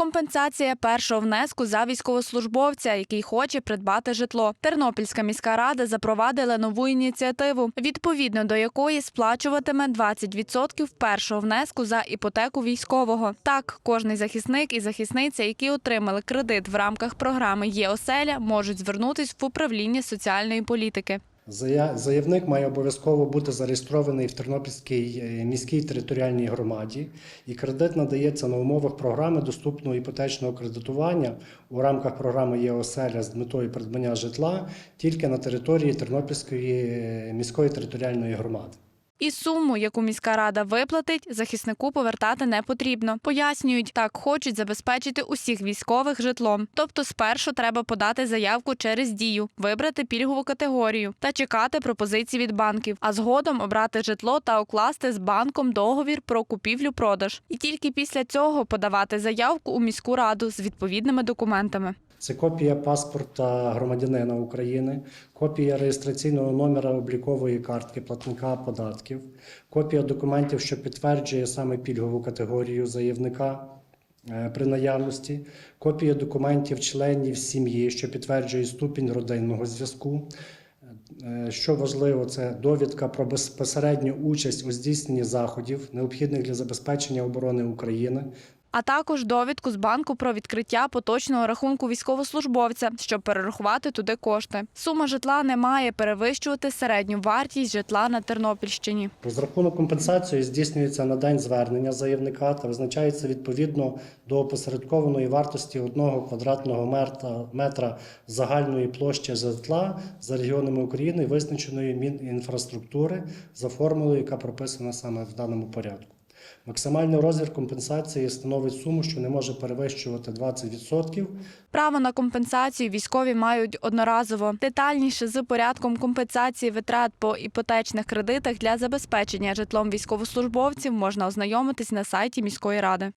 Компенсація першого внеску за військовослужбовця, який хоче придбати житло. Тернопільська міська рада запровадила нову ініціативу, відповідно до якої сплачуватиме 20% першого внеску за іпотеку військового. Так, кожний захисник і захисниця, які отримали кредит в рамках програми Є оселя, можуть звернутись в управління соціальної політики. Зая- Заявник має обов'язково бути зареєстрований в Тернопільській е, міській територіальній громаді, і кредит надається на умовах програми доступного іпотечного кредитування у рамках програми ЄОСЕЛЯ з метою придбання житла тільки на території Тернопільської е, міської територіальної громади. І суму, яку міська рада виплатить, захиснику повертати не потрібно. Пояснюють, так хочуть забезпечити усіх військових житлом. Тобто, спершу треба подати заявку через дію, вибрати пільгову категорію та чекати пропозицій від банків, а згодом обрати житло та укласти з банком договір про купівлю-продаж. І тільки після цього подавати заявку у міську раду з відповідними документами. Це копія паспорта громадянина України, копія реєстраційного номера облікової картки платника податків, копія документів, що підтверджує саме пільгову категорію заявника е, при наявності, копія документів членів сім'ї, що підтверджує ступінь родинного зв'язку. Е, Що важливо, це довідка про безпосередню участь у здійсненні заходів, необхідних для забезпечення оборони України, А також довідку з банку про відкриття поточного рахунку військовослужбовця, щоб перерахувати туди кошти. Сума житла не має перевищувати середню вартість житла на Тернопільщині. Розрахунок компенсації здійснюється на день звернення заявника та визначається відповідно до опосередкованої вартості одного квадратного метра, загальної площі житла за регіонами України, визначеної Мінінфраструктури за формулою, яка прописана саме в даному порядку. Максимальний розмір компенсації становить суму, що не може перевищувати 20% Право на компенсацію військові мають одноразово. Детальніше з порядком компенсації витрат по іпотечних кредитах для забезпечення житлом військовослужбовців можна ознайомитись на сайті міської ради.